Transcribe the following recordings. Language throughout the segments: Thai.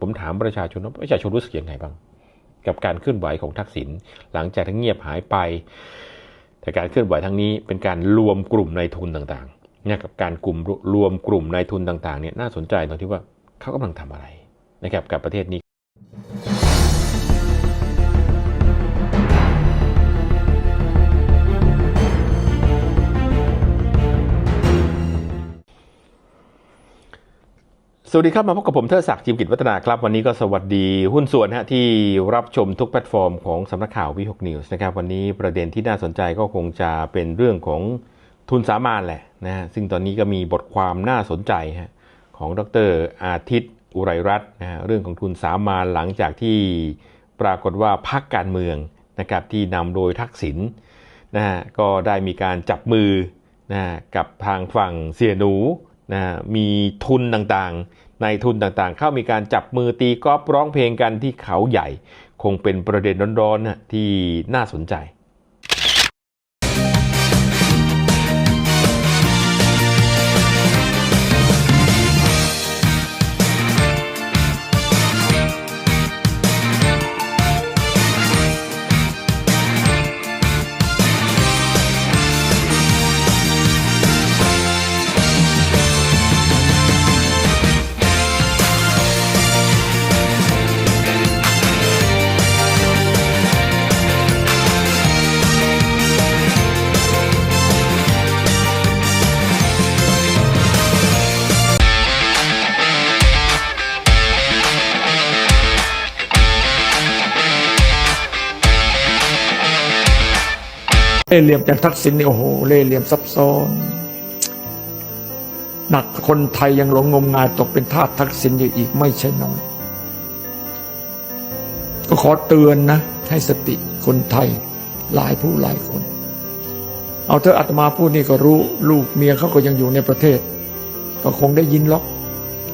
ผมถามประชาชนว่าประชาชนรู้สึกยังไงบ้าง กับการเคลื่อนไหวของทักษิณหลังจากทั้งเงียบหายไป แต่การเคลื่อนไหวทั้งนี้เป็นการรวมกลุ่มนายทุนต่างๆเนี่ยกับการกลุ่มรวมกลุ่มนายทุนต่างๆเนี่ยน่าสนใจตรงที่ว่าเขากำลังทำอะไรนะครับกับประเทศนี้ สวัสดีครับ มาพบกับผมเทิดศักดิ์จิมกิจวัฒนาครับ วันนี้ก็สวัสดีหุ้นส่วนฮะที่รับชมทุกแพลตฟอร์มของสำนักข่าววิหกนิวส์นะครับวันนี้ประเด็นที่น่าสนใจก็คงจะเป็นเรื่องของทุนสามานแหละนะฮะซึ่งตอนนี้ก็มีบทความน่าสนใจฮะของดรอาทิตย์ อุไรรัตน์นะฮะเรื่องของทุนสามานหลังจากที่ปรากฏว่าพักการเมืองนะครับที่นำโดยทักษิณนะฮะก็ได้มีการจับมือนะกับทางฝั่งเสียหนูนะฮะมีทุนต่างๆ ในทุนต่างๆ เข้ามีการจับมือตีกอล์ฟร้องเพลงกันที่เขาใหญ่ คงเป็นประเด็นร้อนๆนะที่น่าสนใจ เล่เหลี่ยมจากทักษิณนี่โอ้โหเล่เหลี่ยมซับซ้อนหนักคนไทยยังหลงงมงายตกเป็นทาสทักษิณอยู่อีกไม่ใช่น้อย ก็ขอเตือนนะ ให้สติคนไทยหลายผู้หลายคน เอาเธออาตมาพูดนี่ก็รู้ลูกเมียเขาก็ยังอยู่ในประเทศ ก็คงได้ยินหรอก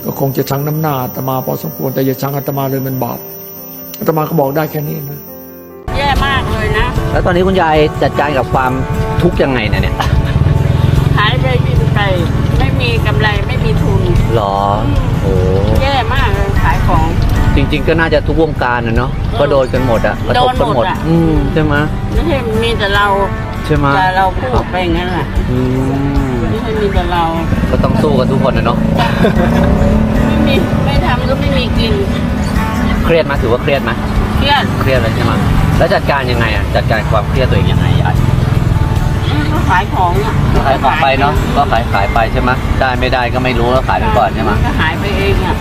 ก็คงจะชังน้ำหน้าอาตมาพอสมควรแต่อย่าชังอาตมาเลยมันบาปอาตมาก็บอกได้แค่นี้นะ แล้วตอนนี้คุณยายจัดการกับความทุกข์ยังไงเนี่ยเนี่ยหายไปวิ่งไปไม่มีกำไรไม่มีทุน หรอโอ้แย่มากเลยขายของ จริง ๆ ก็น่าจะทุกวงการนะเนาะก็โดนกันหมดอะกระทบกันหมด โดนหมดอะ อืมใช่ไหมไม่ใช่มีแต่เราใช่ไหมแต่เราพูดไปอย่างนั้นแหละอืมไม่ใช่มีแต่เรา ก็ต้องสู้กันทุกคนนะเนาะไม่มีไม่ทำก็ไม่มีกินเครียดไหมถือว่าเครียดไหมเครียดเครียดเลยใช่ไหม แล้วจัดการยังไงอะจัดการความเครียดตัวเองยังไงยายก็ขายของอะขายของไปเนาะก็ขายขายไปใช่ไหมได้ไม่ได้ก็ไม่รู้แล้วขายไปก่อนใช่ไหมก็หายไปเองอะ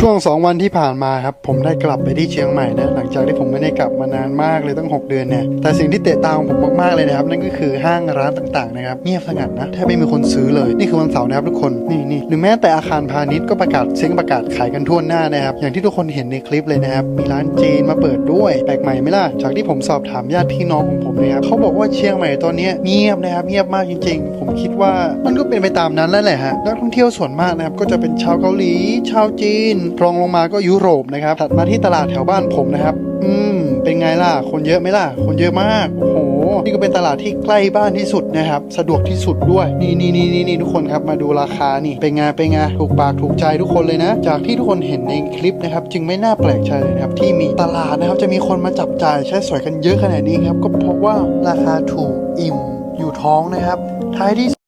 ช่วง 2 วันที่ผ่านมาครับ ผมได้กลับไปที่เชียงใหม่นะหลังจากที่ผมไม่ได้กลับมานานมากเลยตั้ง 6 เดือนเนี่ยแต่สิ่งที่เตะตาของผมมากๆเลยนะครับ นั่นก็คือห้างร้านต่างๆนะครับเงียบสงัดนะแทบไม่มีคนซื้อเลยนี่คือวันเสาร์นะครับทุกคนนี่นี่หรือแม้แต่อาคารพาณิชย์ก็ประกาศเซ็งประกาศขายกันทั่วหน้านะครับอย่างที่ทุกคนเห็นในคลิปเลยนะครับมีร้านจีนมาเปิดด้วยแปลกใหม่ไหมล่ะจากที่ผมสอบถามญาติพี่น้องของผมนะครับเขาบอกว่าเชียงใหม่ตอนนี้เงียบนะครับเงียบมากจริง ๆ ผมคิดว่ามันก็เป็นไปตามนั้นแล้วแหละฮะนักท่องเที่ยวส่วนมากนะครับก็จะเป็นชาวเกาหลีชาวจีนรองลงมาก็ยุโรปนะครับถัดมาที่ตลาดแถวบ้านผมนะครับ อืม เป็นไงล่ะ คนเยอะไหมล่ะ คนเยอะมาก โอ้โห นี่ก็เป็นตลาดที่ใกล้บ้านที่สุดนะครับ สะดวกที่สุดด้วยนี่นี่นี่นี่นี่ทุกคนครับ มาดูราคานี่ เป็นไง เป็นไง ถูกปากถูกใจทุกคนเลยนะ จากที่ทุกคนเห็นในคลิปนะครับ จึงไม่น่าแปลกใจเลยนะครับ ที่มีตลาดนะครับ จะมีคนมาจับจ่ายใช้สอยกันเยอะขนาดนี้ครับ ก็เพราะว่าราคาถูกอิ่ม อยู่ท้องนะครับ ท้ายที่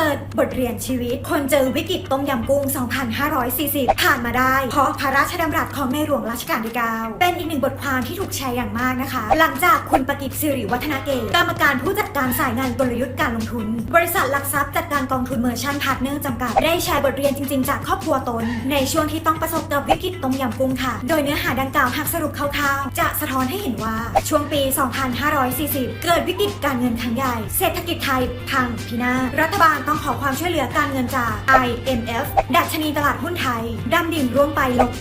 ปิดบทเรียนชีวิต คนเจอวิกฤตต้มยำกุ้ง 2540 ผ่านมาได้ เพราะพระราชดำรัสของในหลวงรัชกาลที่ 9 เป็นอีกหนึ่งบทความที่ถูกแชร์อย่างมากนะคะ หลังจากคุณประกิตสิริวัฒนาเกตกรรมการผู้จัดการสายงานกลยุทธ์การลงทุน บริษัทหลักทรัพย์จัดการกองทุนเมอร์ชันพาร์ทเนอร์จำกัด ได้แชร์บทเรียนจริง ๆ จากครอบครัวตน ในช่วงที่ต้องประสบกับวิกฤตต้มยำกุ้งค่ะ โดยเนื้อหาดังกล่าวหากสรุปคร่าวๆจะสะท้อนให้เห็นว่าช่วงปี 2540 เกิดวิกฤตการเงินครั้งใหญ่ เศรษฐกิจไทยพังพินาศ รัฐบาลต้องขอความช่วยเหลือการเงินจาก IMF ดัชนีตลาดหุ้นไทยดำดิ่งร่วงไปลบ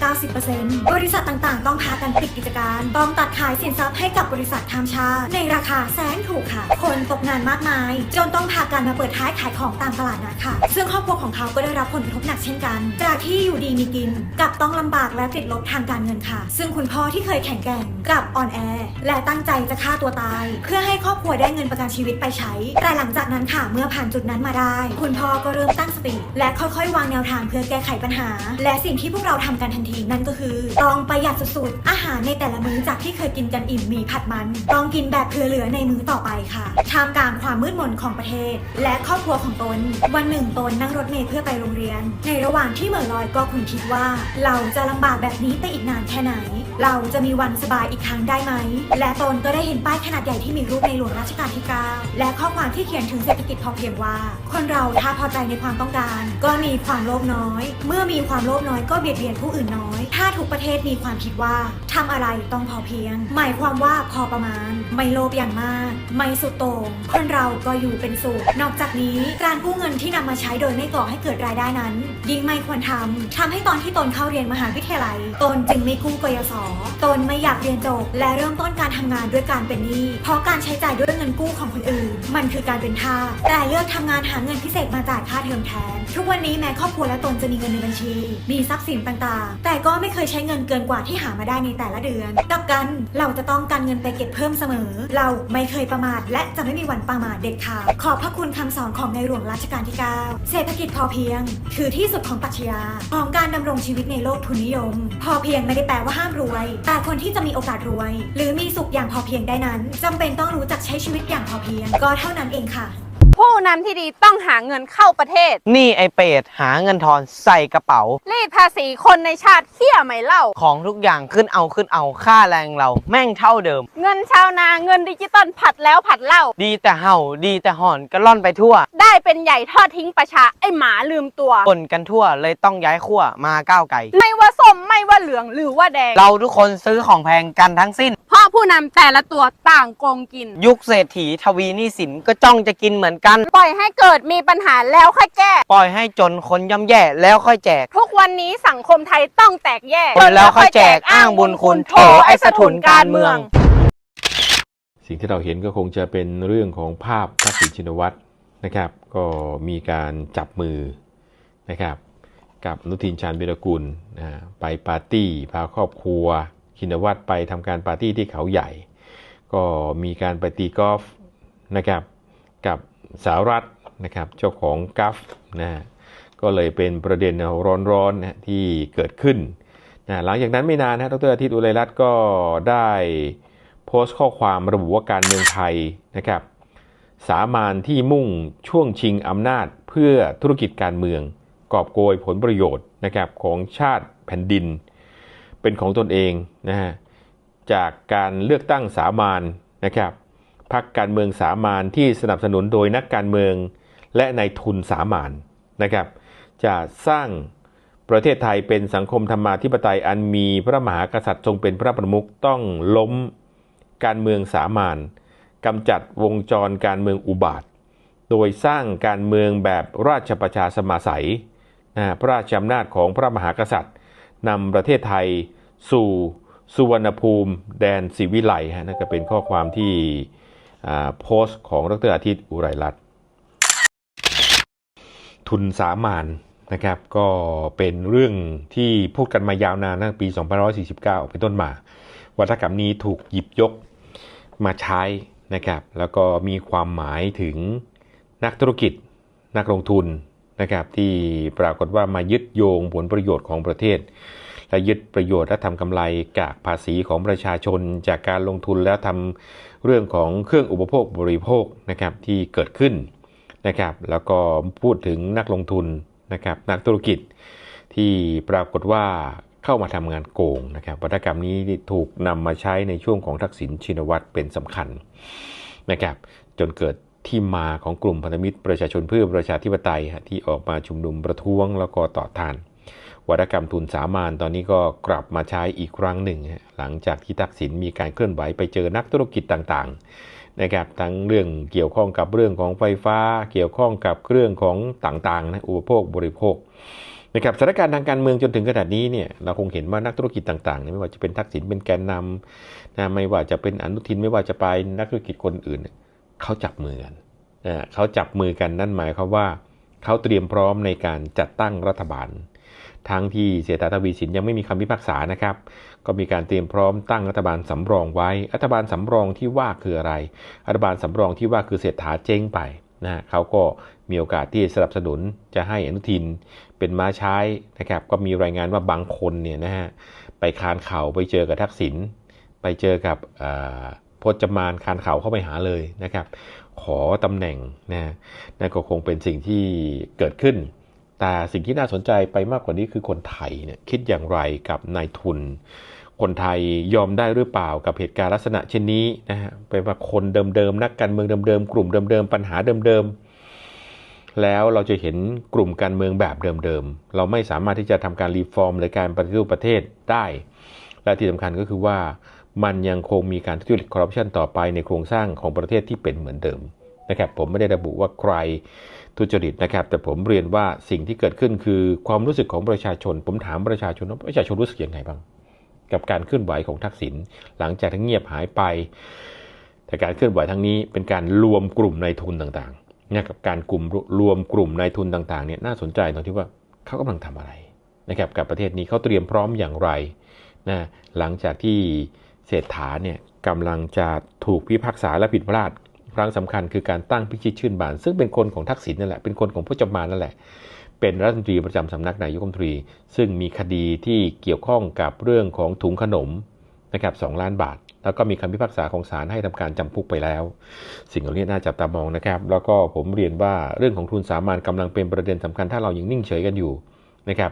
90%บริษัทต่างๆ ต้องพากันปิดกิจการต้องตัดขายสินทรัพย์ให้กับบริษัทข้ามชาติ ในราคาแสนถูกค่ะ คนตกงานมากมาย จนต้องพากันมาเปิดท้ายขายของตามตลาดนัดค่ะ ซึ่งครอบครัวของเขาก็ได้รับผลกระทบหนักเช่นกัน จากที่อยู่ดีมีกินกลับต้องลำบากและติดลบทางการเงินค่ะ ซึ่งคุณพ่อที่เคยแข็งแกร่งกลับอ่อนแอ และตั้งใจจะฆ่าตัวตาย เพื่อให้ครอบครัวได้เงินประกันชีวิตไปใช้ แต่หลังจากนั้นค่ะเมื่อผ่านจุดนั้นมาได้คุณคุณพ่อก็เริ่มตั้งสติ และค่อยๆ วางแนวทางเพื่อแก้ไขปัญหา และสิ่งที่พวกเราทำกันทันทีนั่นก็คือต้องประหยัดสุดๆ อาหารในแต่ละมื้อจากที่เคยกินกันอิ่มมีผัดมัน ต้องกินแบบเผื่อเหลือในมื้อต่อไปค่ะท่ามกลางความมืดมนของประเทศ และครอบครัวของตน วันหนึ่งตนนั่งรถเมล์เพื่อไปโรงเรียน ในระหว่างที่เหม่อลอยก็คุณคิดว่า เราจะลำบากแบบนี้ไปอีกนานแค่ไหน เราจะมีวันสบายอีกครั้งได้ไหม และตนก็ได้เห็นป้ายขนาดใหญ่ที่มีรูปในหลวงรัชกาลที่ 9 และข้อความที่เขียนถึงเศรษฐกิจพอเพียงว่า คนเราถ้าพอใจในความต้องการ ก็มีความโลภน้อย เมื่อมีความโลภน้อยก็เบียดเบียนผู้อื่นน้อย ถ้าทุกประเทศมีความคิดว่าทำอะไรต้องพอเพียง หมายความว่าพอประมาณ ไม่โลภอย่างมาก ไม่สุดโต่งคนเราก็อยู่เป็นสุข นอกจากนี้การกู้เงินที่นำมาใช้โดยไม่ก่อให้เกิดรายได้นั้น ยิ่งไม่ควรทำทำให้ตอนที่ตนเข้าเรียนมหาวิทยาลัย ตนจึงไม่กู้กยศตนไม่อยากเรียนจบ และเริ่มต้นการทำงานด้วยการเป็นหนี้ เพราะการใช้จ่ายด้วยเงินกู้ของคนอื่น มันคือการเป็นทาสแต่เลือกทำงานหาเงินพิเศษมาจ่ายค่าเทอมแทน ทุกวันนี้แม้ครอบครัวและตนจะมีเงินในบัญชี มีทรัพย์สินต่างๆ แต่ก็ไม่เคยใช้เงินเกินกว่าที่หามาได้ในแต่ละเดือนกับกัน เราจะต้องการเงินไปเก็บเพิ่มเสมอเราไม่เคยประมาทและจะไม่มีวันประมาทเด็ดขาดขอบพระคุณคำสอนของในหลวงรัชกาลที่ 9 เศรษฐกิจพอเพียง คือที่สุดของปรัชญาของการดำรงชีวิตในโลกทุนนิยม พอเพียงไม่ได้แปลว่าห้ามรวย แต่คนที่จะมีโอกาสรวย หรือมีสุขอย่างพอเพียงได้นั้นจำเป็นต้องรู้จักใช้ชีวิตอย่างพอเพียง ก็เท่านั้นเองค่ะ ผู้นำที่ดีต้องหาเงินเข้าประเทศ นี่ไอเป็ดหาเงินทอนใส่กระเป๋า รีดภาษีคนในชาติเที่ยไหมเล่า ของทุกอย่างขึ้นเอาขึ้นเอาค่าแรงเรา แม่งเท่าเดิม เงินชาวนาเงินดิจิตอลผัดแล้วผัดเล่า ดีแต่เห่าดีแต่หอนก็ล่อนไปทั่วได้เป็นใหญ่ทอดทิ้งประชาไอหมาลืมตัว ปนกันทั่วเลยต้องย้ายขั้วมาก้าวไกลไม่ว่าส้มไม่ว่าเหลืองหรือว่าแดง เราทุกคนซื้อของแพงกันทั้งสิ้น เพราะผู้นำแต่ละตัวต่างโกงกิน ยุคเศรษฐีทวีหนี้สินก็จ้องจะกินเหมือนกันปล่อยให้เกิดมีปัญหาแล้วค่อยแก้ ปล่อยให้จนคนย่ำแย่แล้วค่อยแจก ทุกวันนี้สังคมไทยต้องแตกแยกคนแล้วค่อยแจกอ้างบุญคุณโถไอ้สถุนการเมือง สิ่งที่เราเห็นก็คงจะเป็นเรื่องของภาพทักษิณชินวัตรนะครับ ก็มีการจับมือนะครับ กับอนุทินชาญวิรกุลนะฮะไปปาร์ตี้พาครอบครัว ชินวัตรไปทำการปาร์ตี้ที่เขาใหญ่ ก็มีการไปตีกอล์ฟนะครับกับ สาวรัฐนะครับเจ้าของกัฟนะฮะก็เลยเป็นประเด็นร้อนๆนะที่เกิดขึ้นนะหลังจากนั้นไม่นานนะดรอาทิตย์อุไรรัตน์ก็ได้โพสต์ข้อความระบุว่าการเมืองไทยนะครับสามานที่มุ่งช่วงชิงอำนาจเพื่อธุรกิจการเมือง กอบโกยผลประโยชน์นะครับของชาติแผ่นดิน เป็นของตนเองนะฮะจากการเลือกตั้งสามานนะครับ พรรคการเมืองสามานที่สนับสนุนโดยนักการเมือง และนายทุนสามานนะครับ จะสร้างประเทศไทยเป็นสังคมธรรมาธิปไตยอันมีพระมหากษัตริย์ทรงเป็นพระประมุขต้องล้มการเมืองสามานกำจัดวงจรการเมืองอุบาท โดยสร้างการเมืองแบบราชประชาสมาสัยนะพระราชอำนาจของพระมหากษัตริย์นำประเทศไทยสู่สุวรรณภูมิแดนศิวิไลฮะนั่นก็เป็นข้อความที่ โพสต์ของดรอาทิตย์อุไรรัตน์ทุนสามานนะครับ ก็เป็นเรื่องที่พูดกันมายาวนานตั้งปี 2549 เป็นต้นมา วัฒกรรมนี้ถูกหยิบยกมาใช้นะครับ แล้วก็มีความหมายถึงนักธุรกิจนักลงทุนนะครับ ที่ปรากฏว่ามายึดโยงผลประโยชน์ของประเทศ และยึดประโยชน์และทำกำไรจากภาษีของประชาชนจากการลงทุนแล้วทำ เรื่องของเครื่องอุปโภคบริโภคนะครับที่เกิดขึ้นนะครับ แล้วก็พูดถึงนักลงทุนนะครับ นักธุรกิจที่ปรากฏว่าเข้ามาทำงานโกงนะครับวัฒกรรมนี้ถูกนำมาใช้ในช่วงของทักษิณชินวัตรเป็นสำคัญนะครับ จนเกิดที่มาของกลุ่มพันธมิตรประชาชนเพื่อประชาธิปไตยฮะที่ออกมาชุมนุมประท้วงแล้วก็ต่อต้าน วัฒกรรมทุนสามานตอนนี้ก็กลับมาใช้อีกครั้งหนึ่ง หลังจากที่ทักษิณมีการเคลื่อนไหวไปเจอนักธุรกิจต่างๆนะครับทั้งเรื่องเกี่ยวข้องกับเรื่องของไฟฟ้า เกี่ยวข้องกับเรื่องของต่างๆนะอุปโภคบริโภคนะครับสถานการณ์ทางการเมืองจนถึงขนาดนี้เนี่ยเราคงเห็นว่านักธุรกิจต่างๆไม่ว่าจะเป็นทักษิณเป็นแกนนำนะไม่ว่าจะเป็นอนุทินไม่ว่าจะไปนักธุรกิจคนอื่นเนี่ยเขาจับมือกันนะเขาจับมือกันนั่นหมายความว่าเขาเตรียมพร้อมในการจัดตั้งรัฐบาล ทั้งที่เสียตาทวีสินยังไม่มีคำพิพากษานะครับ ก็มีการเตรียมพร้อมตั้งรัฐบาลสำรองไว้ รัฐบาลสำรองที่ว่าคืออะไร รัฐบาลสำรองที่ว่าคือเศรษฐาเจ๊งไปนะเขาก็มีโอกาสที่สนับสนุนจะให้อนุทินเป็นม้าใช้นะครับ ก็มีรายงานว่าบางคนเนี่ยนะฮะไปคานเข่าไปเจอกับทักษิณไปเจอกับพจมานคานเข่าเข้าไปหาเลยนะครับ ขอตำแหน่งนะนั่นก็คงเป็นสิ่งที่เกิดขึ้น แต่สิ่งที่น่าสนใจไปมากกว่านี้คือคนไทยเนี่ยคิดอย่างไรกับนายทุน คนไทยยอมได้หรือเปล่ากับเหตุการณ์ลักษณะเช่นนี้นะฮะเป็นว่าคนเดิมๆนักการเมืองเดิมๆกลุ่มเดิมๆปัญหาเดิมๆแล้วเราจะเห็นกลุ่มการเมืองแบบเดิมๆเราไม่สามารถที่จะทำการรีฟอร์มหรือการปฏิรูปประเทศได้ และที่สำคัญก็คือว่ามันยังคงมีการทุจริตคอร์รัปชันต่อไปในโครงสร้างของประเทศที่เป็นเหมือนเดิมนะครับผมไม่ได้ระบุว่าใคร ทุจริตนะครับ แต่ผมเรียนว่าสิ่งที่เกิดขึ้นคือความรู้สึกของประชาชน ผมถามประชาชนว่าประชาชนรู้สึกยังไงบ้าง กับการเคลื่อนไหวของทักษิณหลังจากที่เงียบหายไป แต่การเคลื่อนไหวทั้งนี้เป็นการรวมกลุ่มนายทุนต่างๆเนี่ยกับการกลุ่มรวมกลุ่มนายทุนต่างๆเนี่ยน่าสนใจตรงที่ว่าเขากำลังทำอะไรนะครับกับประเทศนี้เขาเตรียมพร้อมอย่างไรนะหลังจากที่เศรษฐาเนี่ยกำลังจะถูกพิพากษาและผิดพลาด ครั้งสำคัญคือการตั้งพิชิตชื่นบาน ซึ่งเป็นคนของทักษิณนั่นแหละเป็นคนของพจมานนั่นแหละ เป็นรัฐมนตรีประจำสำนักนายกรัฐมนตรี ซึ่งมีคดีที่เกี่ยวข้องกับเรื่องของถุงขนมนะครับสล้านบาท แล้วก็มีคำพิพากษาของศาลให้ทำการจำคุกไปแล้ว สิ่งเหล่านี้น่าจับตามองนะครับ แล้วก็ผมเรียนว่าเรื่องของทุนสามัญกำลังเป็นประเด็นสำคัญถ้าเรายังนิ่งเฉยกันอยู่นะครับ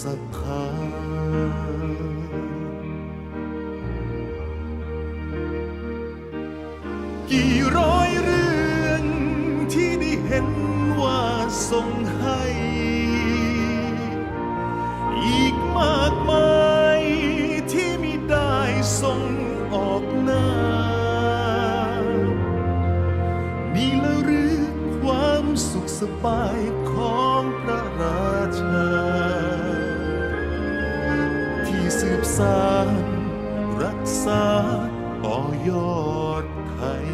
ศรัทธากี่ร้อยเรื่องที่ได้เห็นว่าส่งให้ อีกมากมายที่มิได้ส่งออกหน้า นี่ละหรือความสุขสบายของพระรา สานรักษาต่อยอดไทย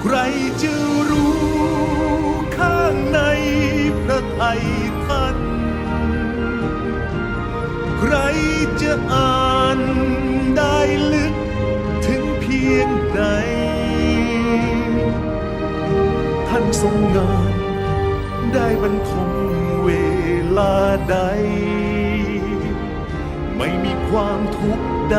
ใครจะรู้ข้างในพระไทยท่าน ใครจะอ่าน ได้ลึกถึงเพียงใด ท่านทรงงานได้บรรทมเวลาใด ไม่มีความทุกข์ใด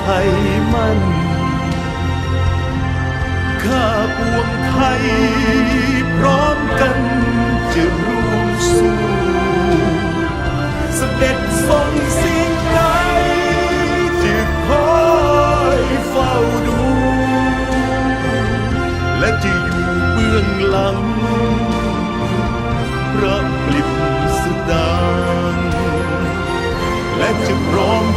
ไทยมั่นข้าปวงไทย พร้อมกันจะร่วมสู้เสด็จทรงสิ่งใดจะคอยเฝ้าดู และจะอยู่เบื้องหลังพระปลิบสดางและจะพร้อม